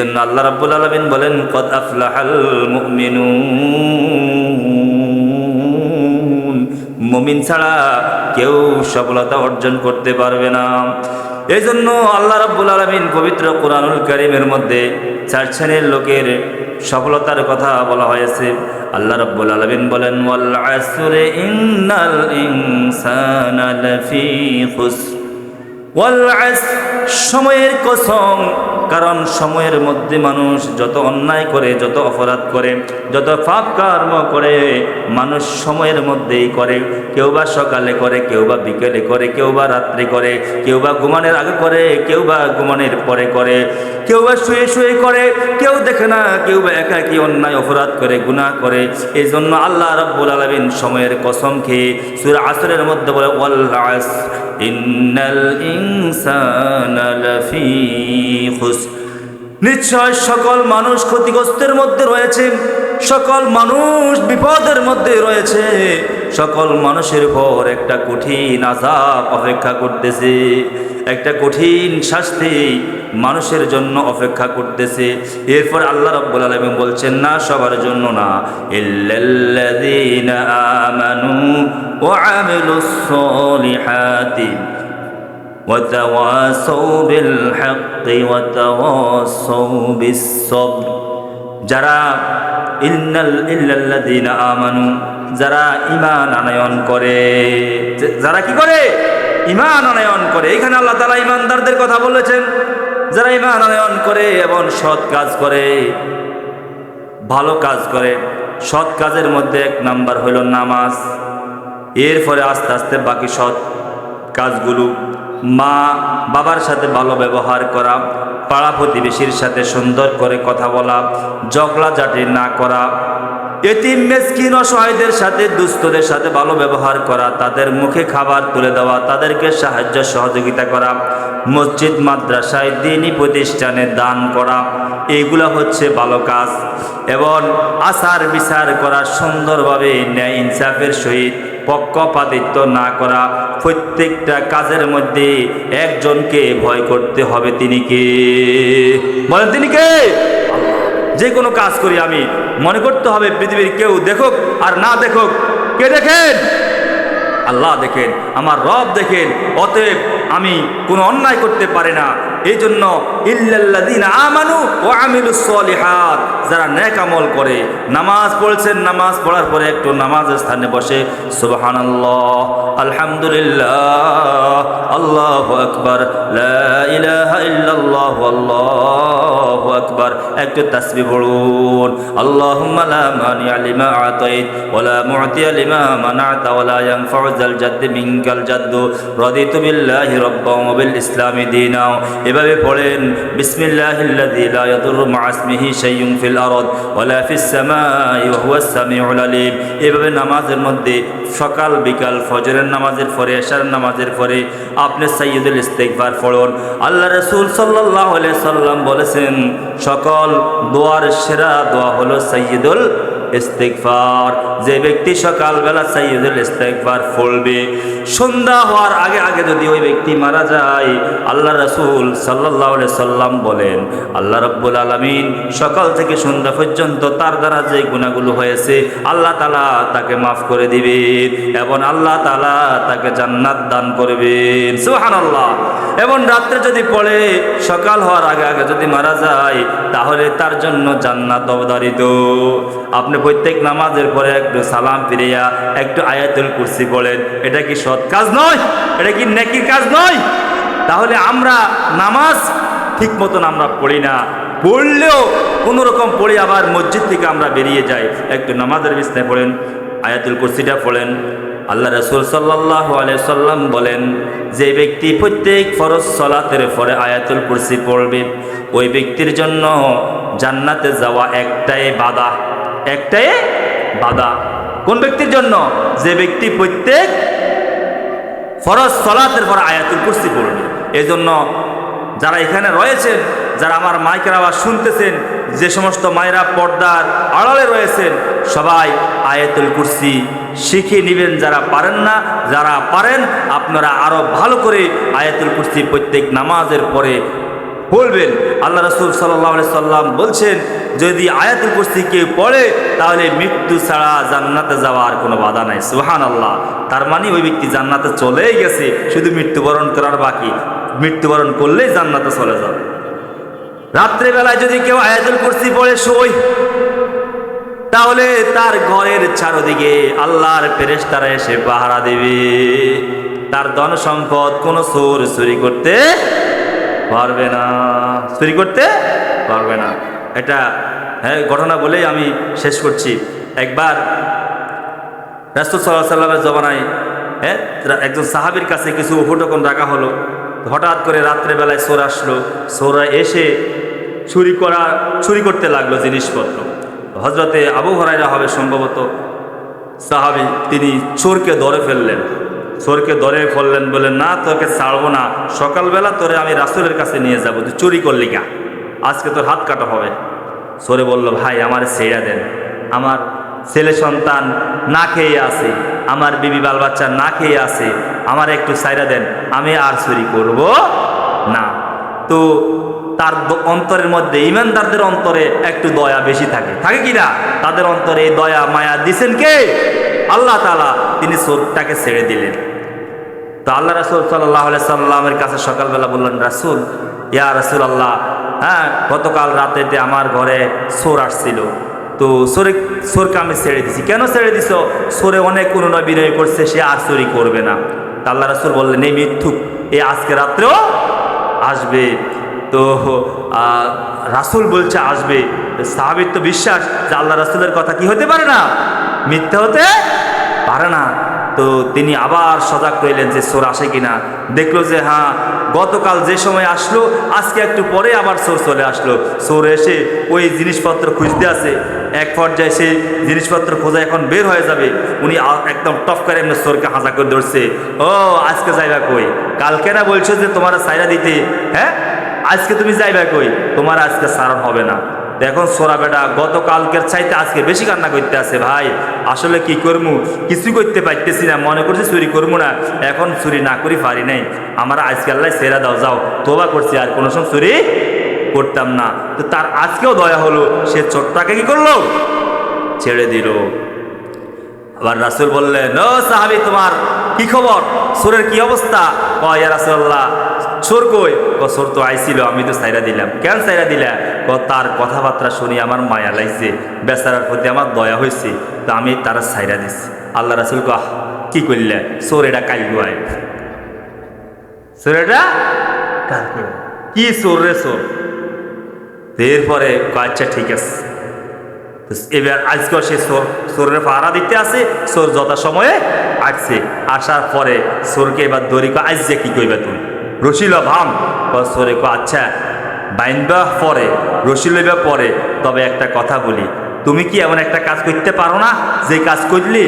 জন্য আল্লাহ রাব্বুল আলামিন বলেন, কদ আফলাহাল মুমিনুন। মুমিন ছাড়া কেউ সফলতা অর্জন করতে পারবে না। এই জন্য আল্লাহ রাব্বুল আলামিন পবিত্র কোরআনুল কারীমের মধ্যে চার শ্রেণির লোকের সফলতার কথা বলা হয়েছে। আল্লাহ রাব্বুল আলামিন বলেন, ওয়াল আসরে ইন্নাল ইনসানা লাফি খুসর। ওয়াল আসর সময়ের কসম কারণ সময়ের মধ্যে মানুষ যত অন্যায় করে, যত অপরাধ করে, যত পাপ কর্ম করে, মানুষ সময়ের মধ্যেই করে। কেউ বা সকালে করে কেউ বা বিকেলে করে কেউ বা রাত্রে করে কেউ বা ঘুমানোর আগে করে কেউ বা ঘুমানোর পরে করে কেউ বা শুয়ে শুয়ে করে, কেউ দেখে না কেউ বা একা কি অন্যায়, অপরাধ করে, গুনাহ করে। এই জন্য আল্লাহ রাব্বুল আলামিন সময়ের কসম খেয়ে সূরা আসরের মধ্যে বলে, ওয়াল ইন্নাল ইনসানা নিশ্চয় সকল মানুষ ক্ষতিগ্রস্তের মধ্যে রয়েছে, সকল মানুষ বিপদের মধ্যে রয়েছে, সকল মানুষের উপর একটা কঠিন আজাব অপেক্ষা করতেছে, একটা কঠিন শাস্তি মানুষের জন্য অপেক্ষা করতেছে। এরপর আল্লাহ রব্বুল আলমী বলছেন, না, সবার জন্য না। ইল্লাল্লাযীনা আমানু ওয়া আমিলুস সলিহাতি وتواصوا بالحق وتواصوا بالصبر যারা ইন্নাল ইল্লাল্লাযীনা আমানু যারা ঈমান আনয়ন করে যারা কি করে ঈমান আনয়ন করে এখানে আল্লাহ তাআলা ঈমানদারদের কথা বলেছেন যারা ঈমান আনয়ন করে এবং সৎ কাজ করে ভালো কাজ করে সৎ কাজের মধ্যে এক নাম্বার হলো নামাজ এরপরে আস্তে আস্তে বাকি সৎ কাজগুলো মা বাবার সাথে ভালো ব্যবহার করা, পাড়া প্রতিবেশীর সাথে সুন্দর করে কথা বলা জগলা জাটি না করা, এতিম, মেসকিন, অসহায়দের সাথে, দুস্থদের সাথে ভালো ব্যবহার করা, তাদের মুখে খাবার তুলে দেওয়া, তাদেরকে সাহায্য, সহযোগিতা করা, মসজিদ, মাদ্রাসায় দিনী প্রতিষ্ঠানে দান করা এইগুলা হচ্ছে ভালো কাজ। এবং আচার বিচার করা সুন্দরভাবে ন্যায় ইনসাফের সহিত পক্ষপাতিত্ব না করা প্রত্যেকটা কাজের মধ্যে একজনকে ভয় করতে হবে তিনি কে? বলেন তিনি কে? যে কোনো কাজ করি আমি। মনে করতে হবে পৃথিবীর কেউ দেখুক আর না দেখুক। কে দেখেন? আল্লাহ দেখেন, আমার রব দেখেন। অতএব আমি কোনো অন্যায় করতে পারি না। এই জন্য যারা নেক আমল করে, নামাজ পড়ছেন, নামাজ পড়ার পরে একটু নামাজের স্থানে বসে আলহামদুলিল্লাহ, আল্লাহু লা আল্লাহু আকবার, একটু তাসবিহ পড়ুন। আল্লাহুম্মা লা দীনা এভাবে পড়েন আলিম। এভাবে নামাজের মধ্যে সকাল, বিকাল, ফজরের নামাজের পরে, এশার নামাজের পরে আপনি সাইয়্যিদুল ইস্তেগফার পড়ুন। আল্লাহ রাসূল আলাইহি সাল্লাম বলেছেন, সকল দোয়ার সেরা দোয়া হলো সাইয়্যিদুল ইস্তেগফার। যে ব্যক্তি সকালবেলা সাইয়্যিদুল ইস্তেগফার পড়বে, সন্ধ্যা হওয়ার আগে আগে যদি ওই ব্যক্তি মারা যায়, আল্লাহ রাসূল আলাইহি সাল্লাম বলেন, আল্লাহ রাব্বুল আলামিন সকাল থেকে সন্ধ্যা পর্যন্ত তার দ্বারা যে গুনাহগুলো হয়েছে, আল্লাহ তাআলা তাকে মাফ করে দিবেন এবং আল্লাহ তাআলা তাকে জান্নাত দান করবেন। সুবহানাল্লাহ। এবং রাত্রে যদি পড়ে, সকাল হওয়ার আগে আগে যদি মারা যায়, তাহলে তার জন্য জান্নাত অবধারিত। আপনি প্রত্যেক নামাজের পরে একটু সালাম ফিরিয়া একটু আয়াতুল কুরসি পড়েন। এটা কি সৎ কাজ নয়? এটা কি নেকির কাজ নয়? তাহলে আমরা নামাজ ঠিক মতন আমরা পড়ি না। পড়লেও কোনো রকম পড়ে আবার মসজিদ থেকে আমরা বেরিয়ে যাই। একটু নামাজের বিছনায় পড়েন, আয়াতুল কুরসিটা পড়েন। আল্লাহ রসুল সাল্লাহ সাল্লাম বলেন, যে ব্যক্তি প্রত্যেক ফরজ সলাতের পরে আয়াতুল কুরসি পড়বে, ওই ব্যক্তির জন্য জান্নাতে যাওয়া একটাই বাধা একটাই বাধা। কোন ব্যক্তির জন্য? যে ব্যক্তি প্রত্যেক ফরজ সলাতের পর আয়াতুল কুরসি পড়বে। এই জন্য যারা এখানে রয়েছেন, যারা আমার মাইকের আওয়াজ শুনতেছেন, যে সমস্ত মায়েরা পর্দার আড়ালে রয়েছেন সবাই আয়াতুল কুরসি শিখে নেবেন, যারা পারেন না, যারা পারেন, আপনারা আরও ভালো করে আয়াতুল কুরসি প্রত্যেক নামাজের পরে বলবেন আল্লাহ রসুল সাল্লাহ সাল্লাম বলছেন, যদি আয়াতুল কুরসি কেউ পড়ে, তাহলে মৃত্যু ছাড়া জান্নাতে যাওয়ার কোনো বাধা নাই। সুহান আল্লাহ তার মানে ওই ব্যক্তি জান্নাতে চলেই গেছে, শুধু মৃত্যুবরণ করার বাকি। মৃত্যুবরণ করলেই জান্নাতে চলে যাবে। রাত্রেবেলায় যদি কেউ আয়াতুল কুরসি পড়ে শোয় তাহলে তার ঘরের চারদিকে আল্লাহর ফেরেশতারা এসে পাহারা দেবে। তার ধন সম্পদ কোনো চোর চুরি করতে পারবে না। চুরি করতে পারবে না। এটা হ্যাঁ ঘটনা বলেই আমি শেষ করছি। একবার রাসুল সাল্লাহ সাল্লামের জমানায় হ্যাঁ একজন সাহাবির কাছে কিছু উপটকন রাখা হলো। হঠাৎ করে রাত্রেবেলায় সোর আসলো। চোরা এসে চুরি করা, চুরি করতে লাগল জিনিসপত্র। হজরতে আবু হরাইরা হবে সম্ভবত সাহাবি, তিনি চোরকে ধরে ফেললেন। চোরকে ধরে ফেললেন বলে, না, তোকে ছাড়বো না। সকালবেলা তোরে আমি রাসুলের কাছে নিয়ে যাব। তুই চুরি করলি গা। আজকে তোর হাত কাটা হবে। সরে বলল, ভাই, আমার ছেড়া দেন। আমার ছেলে সন্তান না খেয়ে আছে। আমার বিবি বাল বাচ্চা না খেয়ে আছে। আমার একটু সাইরা দেন। আমি আর চুরি করব না। তো তার অন্তরের মধ্যে, ইমানদারদের অন্তরে একটু দয়া বেশি থাকে। থাকে কি না তাদের অন্তরে এই দয়া, মায়া দিছেন কে? আল্লাহ তালা তিনি চোরটাকে ছেড়ে দিলেন। তো আল্লাহ রাসুল সাল্লাহ সাল্লামের কাছে সকালবেলা বললেন, রাসুল, ইয়া রাসুল আল্লাহ হ্যাঁ গতকাল রাতেতে আমার ঘরে সোর আসছিল। তো সোরে, সোরকে আমি ছেড়ে দিছি। কেন ছেড়ে দিছ? সোরে অনেক অনুনয় বিনয় করছে, সে আর চুরি করবে না। তা আল্লাহ রাসুল বললেন, এই মিথ্যুক, এ আজকে রাত্রেও আসবে। তো রাসুল বলছে, আসবে। সাহাবির তো বিশ্বাস যে আল্লাহ রাসুলের কথা কি হতে পারে না? মিথ্যা হতে পারে না। তো তিনি আবার সজাগ রইলেন যে সোর আসে কিনা। দেখল যে হ্যাঁ গতকাল যে সময় আসলো, আজকে একটু পরে আবার সোর চলে আসলো। সোর এসে ওই জিনিসপত্র খুঁজতে আসে। এক পর্যায়ে সেই জিনিসপত্র খোঁজা এখন বের হয়ে যাবে। উনি একদম টফ করে এমনি সোরকে হাজা করে ধরছে। ও, আজকে যাইবা কই? কালকে না বলছো যে, তোমার সাইরা দিতে। হ্যাঁ? আজকে তুমি যাইবা কই? তোমার আজকে সারণ হবে না। দেখুন সোরা বেটা, গতকালকের চাইতে আজকে বেশি কান্না করতে আছে ভাই। আসলে কি করব কিছু করতে পারতেছি না, মনে করছি চুরি করব না। এখন চুরি না করি পারি নাই। আমার আজকে আল্লাহ সেরা দাও, যাও। তোবা করছি, আর কোনো সময় চুরি করতাম না। তো তার আজকেও দয়া হলো, সে চোরটাকে কি করল? ছেড়ে দিল। আবার রাসুল বললেন, ও সাহাবি, তোমার কি খবর? সোরের কি অবস্থা? কয় সোর কই? ক সোর তো আইছিল, আমি তো সাইরা দিলাম। কেন সাইরা দিলা? ক তার কথাবার্তা শুনি আমার মায়া লাগছে, বেচারার প্রতি আমার দয়া হয়েছে তো আমি তারা সাইরা দিছি। আল্লাহ রাসুল কহ কি করলে সোর এটা কাল গুয়ায় সোর এটা কি সোর রে সোর? এরপরে আচ্ছা ঠিক আছে। এবার আজকেও সে সোর- সোরের পাহারা দিতে আসে, সোর যথা সময়ে আসছে আসার পরে সোরকে এবার দড়ি কো আজ যে কি কইবা তুমি? রসিল ভাম। সোরে কো আচ্ছা বাইনবা পরে রসি পরে, তবে একটা কথা বলি। তুমি কি এমন একটা কাজ করতে পারো না? যে কাজ করলি,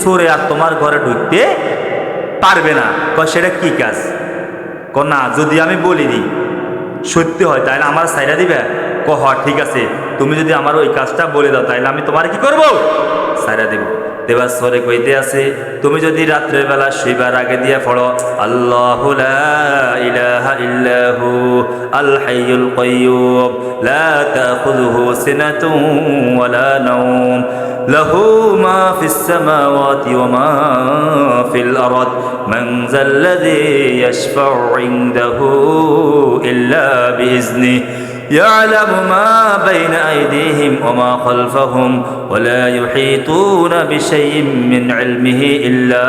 সোরে আর তোমার ঘরে ঢুকতে পারবে না। কয়, সেটা কি কাজ? ক না, যদি আমি বলি দিই সত্যি হয় তাহলে আমার সাইডা দিবে? ক হ, ঠিক আছে, তুমি যদি আমার ওই কাজটা বলে দাও তাহলে আমি তোমার কি করব? সাইডা দেব। দেবা সরে কইতে আছে, তুমি যদি রাত্রের বেলা শুইবার আগে দিয়া পড়ো, আল্লাহ লা ইলাহা ইল্লাহু, আল হাইয়ুল কাইয়ুম, লা তাখুযুহু সিনাতুন ওয়ালা নাওম, লাহু মা ফিস সামাওয়াতি ওয়া মা ফিল আরদ, মান যাল্লাযী ইল্লা বিইজনিহি يعلم ما بين أيديهم وما خلفهم ولا يحيطون بشيء من علمه إلا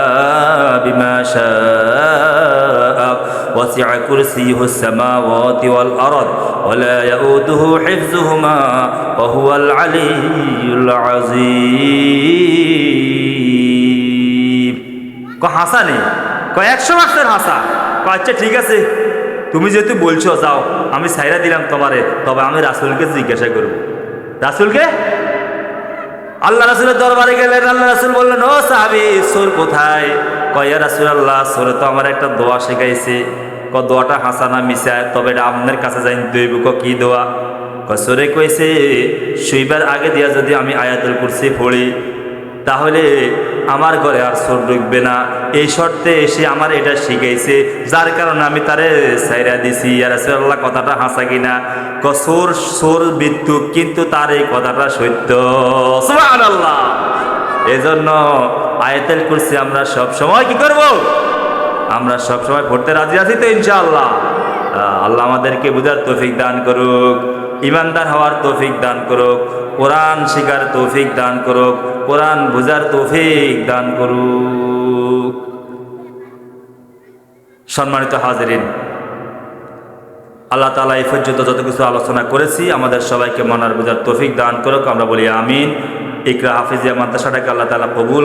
بما شاء وسع كرسيه السماوات والأرض ولا يؤوده حفظهما وهو العلي العظيم ক হাসা নেই ক একশো মাসের হাসা ক আচ্ছা ঠিক আছে তুমি যেহেতু বলছো, যাও, আমি সাইরা দিলাম তোমারে, তবে আমি রাসুলকে জিজ্ঞাসা করব। রাসুলকে? আল্লাহ রাসুলের দরবারে গেলেন, আল্লাহ রাসুল বললেন, ও সাহাবি, সোর কোথায়? কয়া রাসুল আল্লাহ সোরে তো আমার একটা দোয়া শেখাইছে। ক দোয়াটা হাসানা মিশায়, তবে এটা আপনার কাছে যাই দইব ক কি দোয়া? কসরে কইছে, শুইবার আগে দিয়া যদি আমি আয়াতুল কুরসি পড়ি তাহলে আমার ঘরে আর সোর ঢুকবে না। এই শর্তে এসে আমার এটা শিখাইছে, যার কারণে আমি তারে সাইরা দিছি। আর আল্লাহ কথাটা হাসা কিনা? কসোর সোর মৃত্যু কিন্তু তার এই কথাটা সত্য। সুবহানাল্লাহ। এজন্য আয়াতেল করছি আমরা সব সময় কি করব? আমরা সব সময় পড়তে রাজি আছি তো ইনশাআল্লাহ। আল্লাহ আমাদেরকে বুঝার তৌফিক দান করুক। ইমানদার হওয়ার তৌফিক দান করুক, কোরআন শিকার তৌফিক দান করুক, কোরআন বুঝার তৌফিক দান করুক। সম্মানিত হাজিরিন, আল্লাহ তালা এই পর্যন্ত যত কিছু আলোচনা করেছি, আমাদের সবাইকে মনার বুঝার তৌফিক দান করুক, আমরা বলি আমিন। ইকরা হাফিজিয়া মাদ্রাসাটাকে আল্লাহ তালা কবুল